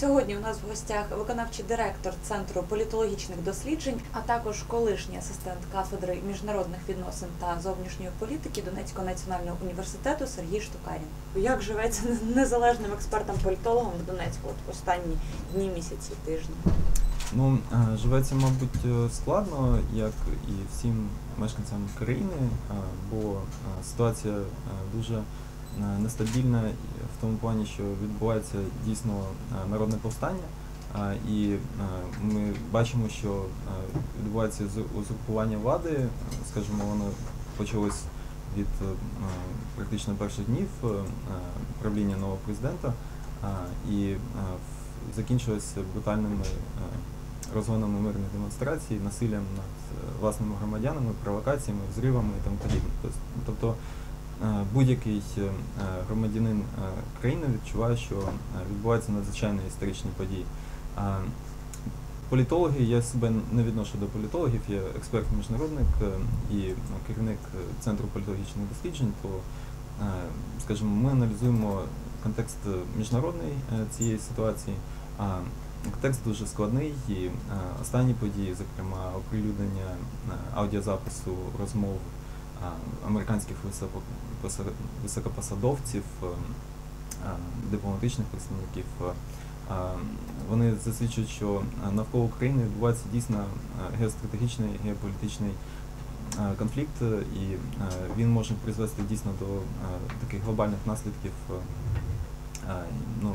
Сьогодні у нас в гостях виконавчий директор Центру політологічних досліджень, а також колишній асистент кафедри міжнародних відносин та зовнішньої політики Донецького національного університету Сергій Штукарін. Як живеться незалежним експертом-політологом в Донецьку от останні дні, місяці, тижні? Ну, е, живеться, мабуть, е, складно, як і всім мешканцям країни, е, бо ситуація дуже нестабільна в тому плані, що відбувається дійсно е, народне повстання. е, І е, ми бачимо, що е, відбувається узур- узурпування влади. Е, Скажімо, воно почалось від е, практично перших днів е, е, правління нового президента е, і е, закінчилось брутальними е, розгонами мирних демонстрацій, насиллям над е, власними громадянами, провокаціями, взривами і тому подібне. Тобто е, будь-який е, громадянин е, країни відчуває, що е, відбуваються надзвичайно історичні події. Політологи, я себе не відношу до політологів, я експерт-міжнародник е, і е, керівник е, Центру політологічних досліджень, то, е, скажімо, ми аналізуємо контекст е, міжнародний е, цієї ситуації. А контекст дуже складний і е, останні події, зокрема оприлюднення е, аудіозапису розмов е, американських високо- високопосадовців, дипломатичних представників. Вони засвідчують, що навколо України відбувається дійсно геостратегічний геополітичний конфлікт, і він може призвести дійсно до таких глобальних наслідків, ну,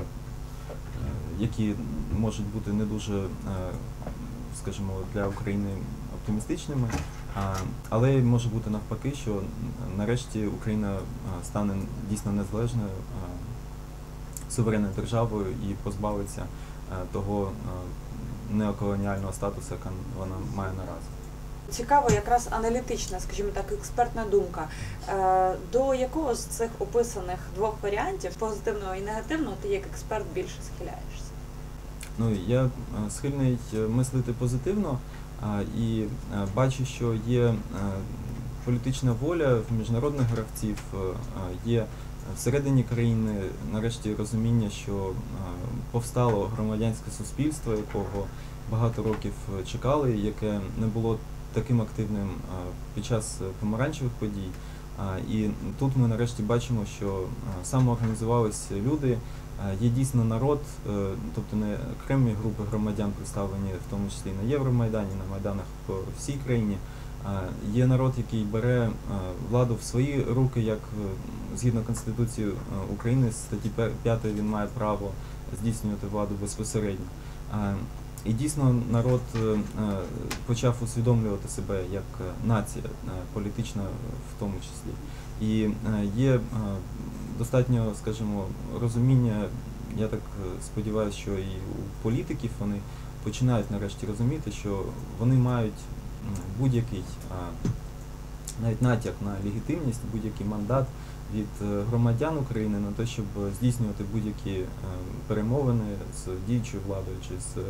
які можуть бути не дуже, скажімо, для України оптимістичними. Але може бути навпаки, що нарешті Україна стане дійсно незалежною суверенною державою і позбавиться того неоколоніального статусу, який вона має наразі. Цікаво, якраз аналітична, скажімо так, експертна думка. Е, До якого з цих описаних двох варіантів, позитивного і негативного, ти як експерт більше схиляєшся? Ну, я е, схильний е, мислити позитивно і е, бачу, що є е, політична воля в міжнародних гравців, е, є всередині країни нарешті розуміння, що повстало громадянське суспільство, якого багато років чекали, яке не було таким активним під час помаранчевих подій. І тут ми нарешті бачимо, що самоорганізувались люди, Є дійсно народ, е, тобто не окремі групи громадян представлені, в тому числі на Євромайдані, на майданах по всій країні. Е, Є народ, який бере е, владу в свої руки, як е, згідно Конституції е, України, статті 5 він має право здійснювати владу безпосередньо. Е, І дійсно народ е, е, почав усвідомлювати себе як е, нація, е, політична в тому числі. І е, є е, достатньо, скажімо, розуміння, я так е, сподіваюся, що і у політиків вони починають нарешті розуміти, що вони мають будь-який навіть натяк на легітимність, будь-який мандат від е, громадян України на те, щоб здійснювати будь-які е, перемовини з діючою владою чи з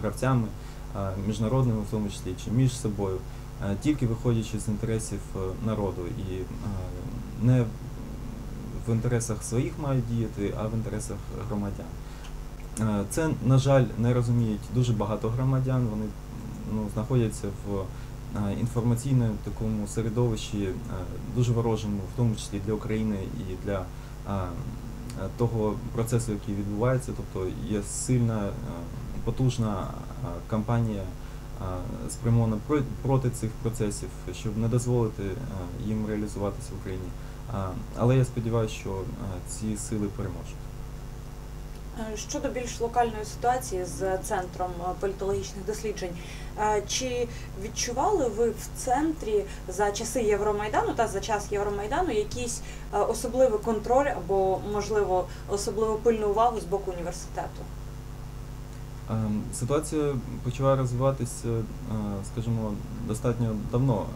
гравцями міжнародними, в тому числі чи між собою, тільки виходячи з інтересів народу. І не в інтересах своїх мають діяти, а в інтересах громадян. Е, Це, на жаль, не розуміють дуже багато громадян. Вони ну, знаходяться в е, інформаційному такому середовищі е, дуже ворожому, в тому числі для України і для того процесу, який відбувається. Тобто є сильна, потужна кампанія спрямована проти цих процесів, щоб не дозволити їм реалізуватися в Україні. Але я сподіваюся, що е, ці сили переможуть. Е, Щодо більш локальної ситуації з центром е, політологічних досліджень, чи відчували ви в центрі за часи Євромайдану та за час Євромайдану якийсь особливий контроль або, можливо, особливо пильну увагу з боку університету? Ситуація почала розвиватися, скажімо, достатньо давно.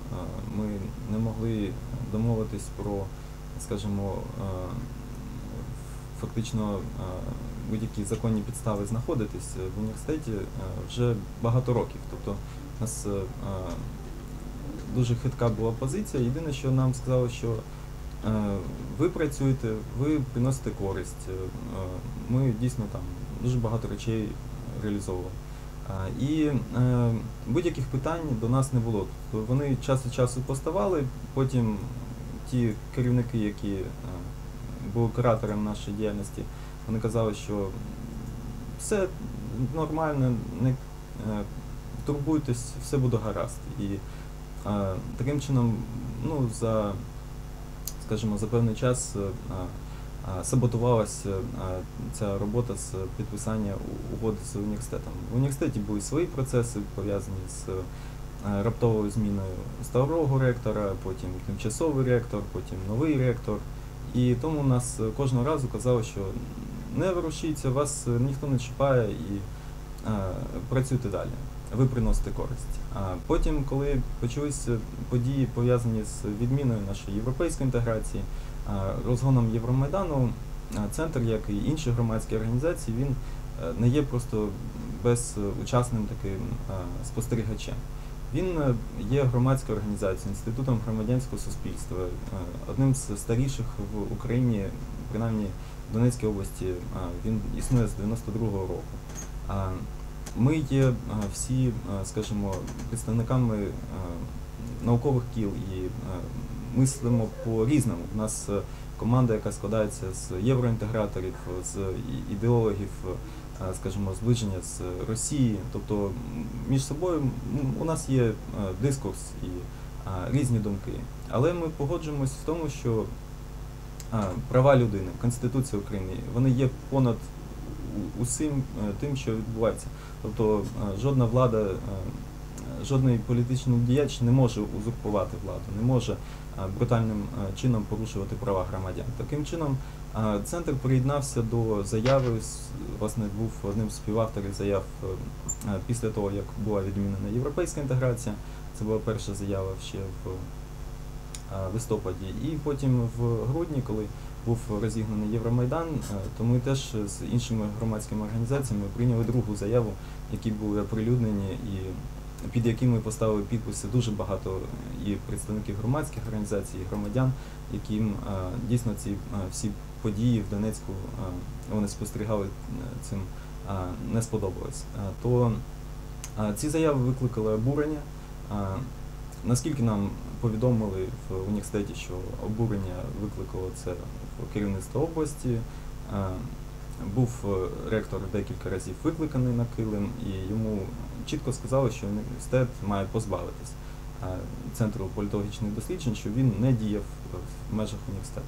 Ми не могли домовитись про, скажімо, е, фактично е, будь-які законні підстави знаходитись в університеті е, вже багато років. Тобто у нас дуже хитка була позиція. Єдине, що нам сказали, що ви працюєте, ви приносите користь. Ми дійсно там дуже багато речей реалізовували. І будь-яких питань до нас не було. Тобто вони час від часу поставали, потім ті керівники, які е, були куратором нашої діяльності, вони казали, що все нормально, не е, турбуйтесь, все буде гаразд. І е, таким чином, ну, за, скажімо, за певний час саботувалася ця робота з підписання угоди з університетом. В університеті були свої процеси пов'язані з раптовою зміною старого ректора, потім тимчасовий ректор, потім новий ректор. І тому нас е, кожного разу казали, що не ворушіться, вас е, ніхто не чіпає і е, працюйте далі. Ви приносите користь. А потім, коли почалися події пов'язані з відміною нашої європейської інтеграції, а, розгоном Євромайдану, центр, як і інші громадські організації, він е, не є просто безучасним таким спостерігачем. Він е, є громадською організацією, інститутом громадянського суспільства, е, одним з старіших в Україні, принаймні в Донецькій області, він існує з 92-го року. Ми є е, всі, е, скажімо, представниками е, наукових кіл і е, мислимо по-різному. У нас е, команда, яка складається з євроінтеграторів, з ідеологів, е, скажімо, зближення з Росії. Тобто між собою у нас є е, дискурс і е, різні думки. Але ми погоджуємось в тому, що е, права людини, Конституція України, вони є понад усім е, тим, що відбувається. Тобто е, жодна влада, е, е, жодний політичний діяч не може узурпувати владу, не може е, брутальним е, чином порушувати права громадян. Таким чином, е, центр приєднався до заяви, власне, був одним з співавторів заяв е, е, після того, як була відмінена європейська інтеграція. Це була перша заява ще в е, листопаді. І потім в грудні, коли був розігнаний Євромайдан, то ми теж з іншими громадськими організаціями прийняли другу заяву, які були оприлюднені і під якими поставили підписи дуже багато і представників громадських організацій, і громадян, яким е, дійсно ці е, всі події в Донецьку е, вони спостерігали е, цим е, не сподобалось. Е, То е, ці заяви викликали обурення. Е, Наскільки нам повідомили в університеті, що обурення викликало це в керівництво області, е, був е, ректор декілька разів викликаний на килим, і йому чітко сказали, що університет має позбавитись е, центру політологічних досліджень, що він не діяв в межах університету.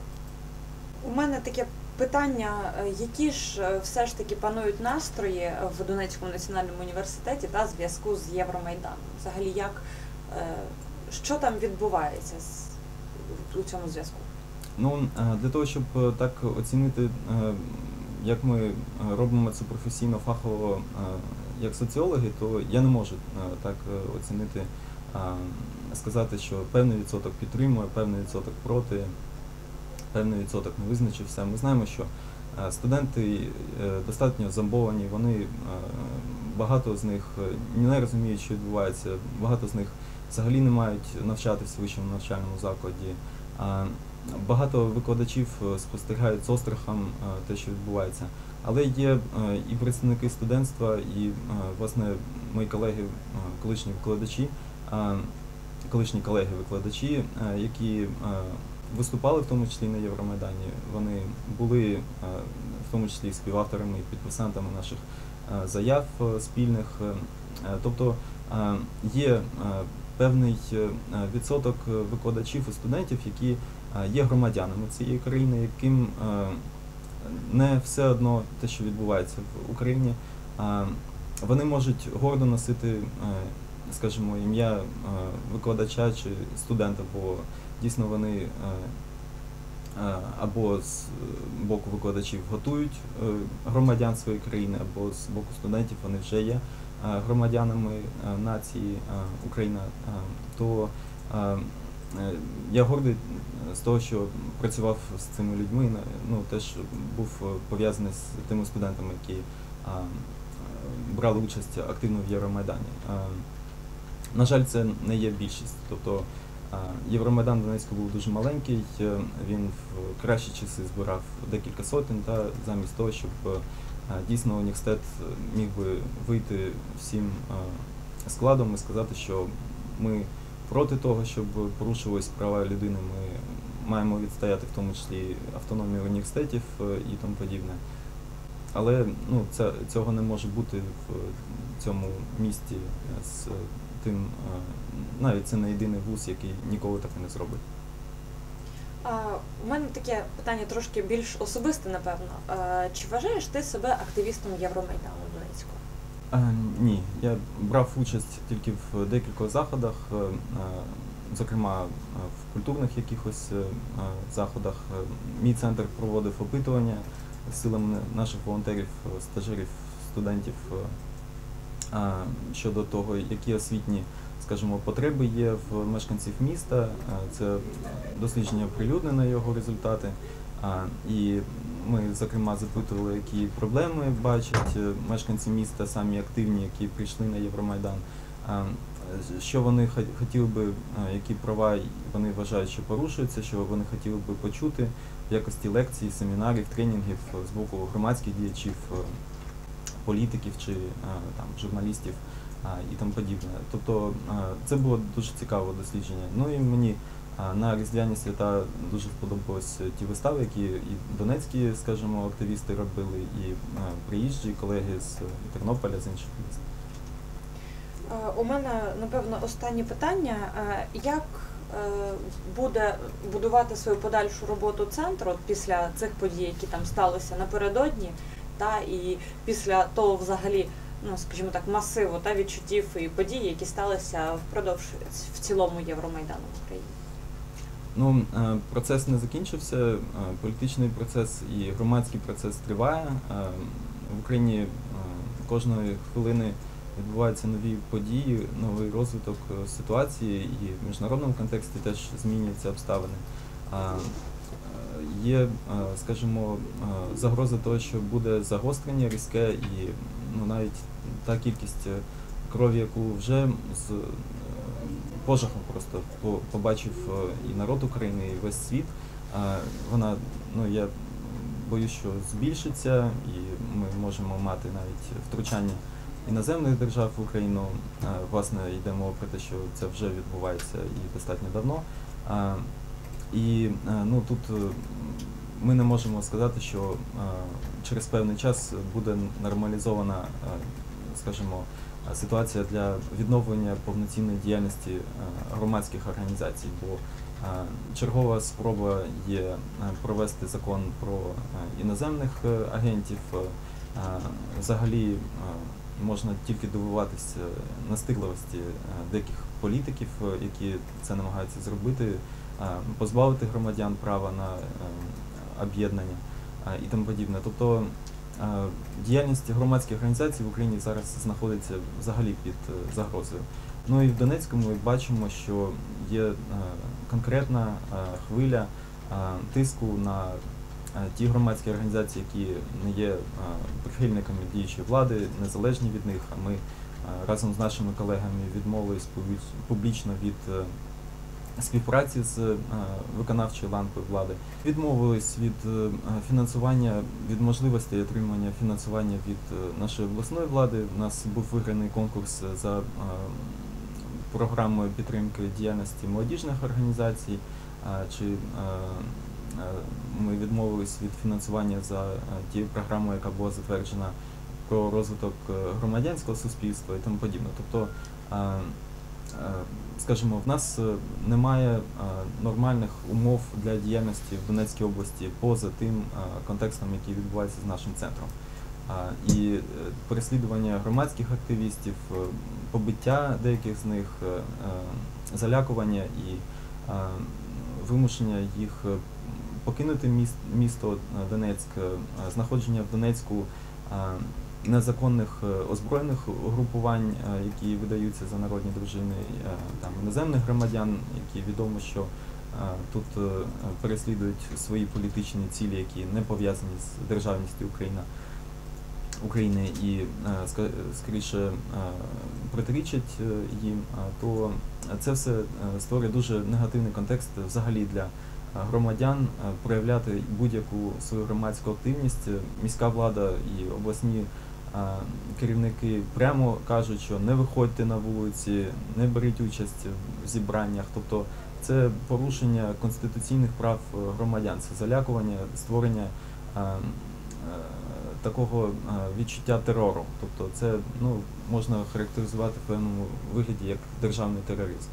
У мене таке питання: е, які ж е, все ж таки панують настрої в Донецькому національному університеті та зв'язку з Євромайданом? Взагалі, як що там відбувається у цьому зв'язку? Ну, для того, щоб так оцінити, як ми робимо це професійно, фахово, як соціологи, то я не можу е, так е, оцінити, е, сказати, що певний відсоток підтримує, певний відсоток проти, певний відсоток не визначився. Ми знаємо, що студенти достатньо зомбовані, вони багато з них не розуміють, що відбувається, багато з них взагалі не мають навчатися в вищому навчальному закладі. Багато викладачів спостерігають з острахом те, що відбувається. Але є е, і представники студентства, і е, власне мої колеги, е, колишні викладачі, колишні колеги-викладачі, які виступали в тому числі на Євромайдані. Вони були в тому числі співавторами і підписантами наших заяв спільних. Тобто є певний відсоток викладачів і студентів, які є громадянами цієї країни, яким не все одно те, що відбувається в Україні. Вони можуть гордо носити, е, скажімо, ім'я е, викладача чи студента, бо дійсно вони е, або з боку викладачів готують громадян своєї країни, або з боку студентів вони вже є громадянами нації Україна, то я гордий з того, що працював з цими людьми, ну теж був е, пов'язаний з тими студентами, які е, е, брали участь активно в Євромайдані. Е, На жаль, це не є більшість. Тобто е, Євромайдан Донецьку був дуже маленький, е, він в кращі часи збирав декілька сотень, та замість того, щоб е, дійсно університет міг би вийти всім е, складом і сказати, що ми проти того, щоб порушувались права людини. Ми маємо відстояти в тому числі автономію університетів е, і тому подібне. Але ну, це, цього не може бути в цьому місті з тим, е, навіть це не єдиний вуз, який ніколи так і не зробить. У мене таке питання трошки більш особисте, напевно. Чи вважаєш ти себе активістом Євромайдану? Е, ні, я брав участь тільки в декількох заходах, е, е, зокрема е, в культурних якихось заходах. Мій центр проводив опитування силами наших волонтерів, стажерів, студентів щодо того, які освітні, скажімо, потреби є в мешканців міста. Це дослідження оприлюднено його результати. І ми, зокрема, запитували, які проблеми бачать е, мешканці міста, самі активні, які прийшли на Євромайдан. Е, Що вони хо- хотіли би, е, які права вони вважають, що порушуються, що вони хотіли би почути в якості лекцій, семінарів, тренінгів з боку громадських діячів, політиків чи там журналістів і тому подібне. Тобто це було дуже цікаве дослідження. Ну і мені на різдвяні свята дуже сподобались ті вистави, які і донецькі, скажімо, активісти робили, і е, приїжджі колеги з Тернополя, з інших міст. Е, У мене напевно останнє питання. Е, Як буде будувати свою подальшу роботу центру після цих подій, які там сталися напередодні, та і після того, взагалі, ну скажімо так, масиву та відчуттів і подій, які сталися впродовж в цілому Євромайдану в Україні? Ну, е, процес не закінчився, е, політичний процес і громадський процес триває. Е, В Україні кожної хвилини відбуваються нові події, новий розвиток ситуації, і в міжнародному контексті теж змінюються обставини. Є, скажімо, загроза того, що буде загострення різке, і ну, навіть та кількість крові, яку вже з пожахом просто побачив е, і народ України, і весь світ. Вона, ну я боюсь, що збільшиться, і ми можемо мати навіть втручання іноземних держав в Україну. Власне, йде мова про те, що це вже відбувається і достатньо давно. І е, ну тут е, ми не можемо сказати, що через певний час буде нормалізована, скажімо, ситуація для відновлення повноцінної діяльності е, громадських організацій. Бо е, чергова спроба є е, провести закон про іноземних агентів. Взагалі можна тільки дивуватися настигливості деяких політиків, які це намагаються зробити, позбавити громадян права на об'єднання і тому подібне. Тобто діяльність громадських організацій в Україні зараз знаходиться взагалі під е, загрозою. Ну і в Донецьку ми бачимо, що є е, конкретна е, хвиля е, тиску на е, ті громадські організації, які не є е, прихильниками діючої влади, незалежні від них. А ми е, разом з нашими колегами відмовились публіч- публічно від е, співпраці з е, виконавчою ланкою влади, відмовились від е, фінансування, від можливості отримання фінансування від е, нашої обласної влади. У нас був виграний конкурс за програмою підтримки діяльності молодіжних організацій. Чи ми відмовились від фінансування за тією програмою, яка була затверджена про розвиток громадянського суспільства і тому подібне. Тобто, скажімо, в нас е, немає е, нормальних умов для діяльності в Донецькій області поза тим е, контекстом, який відбувається з нашим центром. І переслідування громадських активістів, побиття деяких з них, залякування і вимушення їх покинути міс- місто Донецьк, знаходження в Донецьку незаконних е, озброєних угрупувань, е, які видаються за народні дружини, е, там іноземних громадян, які відомо, що тут переслідують свої політичні цілі, які не пов'язані з державністю Україна. України і скоріше протирічать їм, то це все створює дуже негативний контекст взагалі для громадян проявляти будь-яку свою громадську активність. Міська влада і обласні керівники прямо кажуть, що не виходьте на вулиці, не беріть участь в зібраннях. Тобто це порушення конституційних прав е, громадян, це залякування, створення е, е, такого відчуття терору. Тобто це ну, можна характеризувати в певному вигляді як державний тероризм.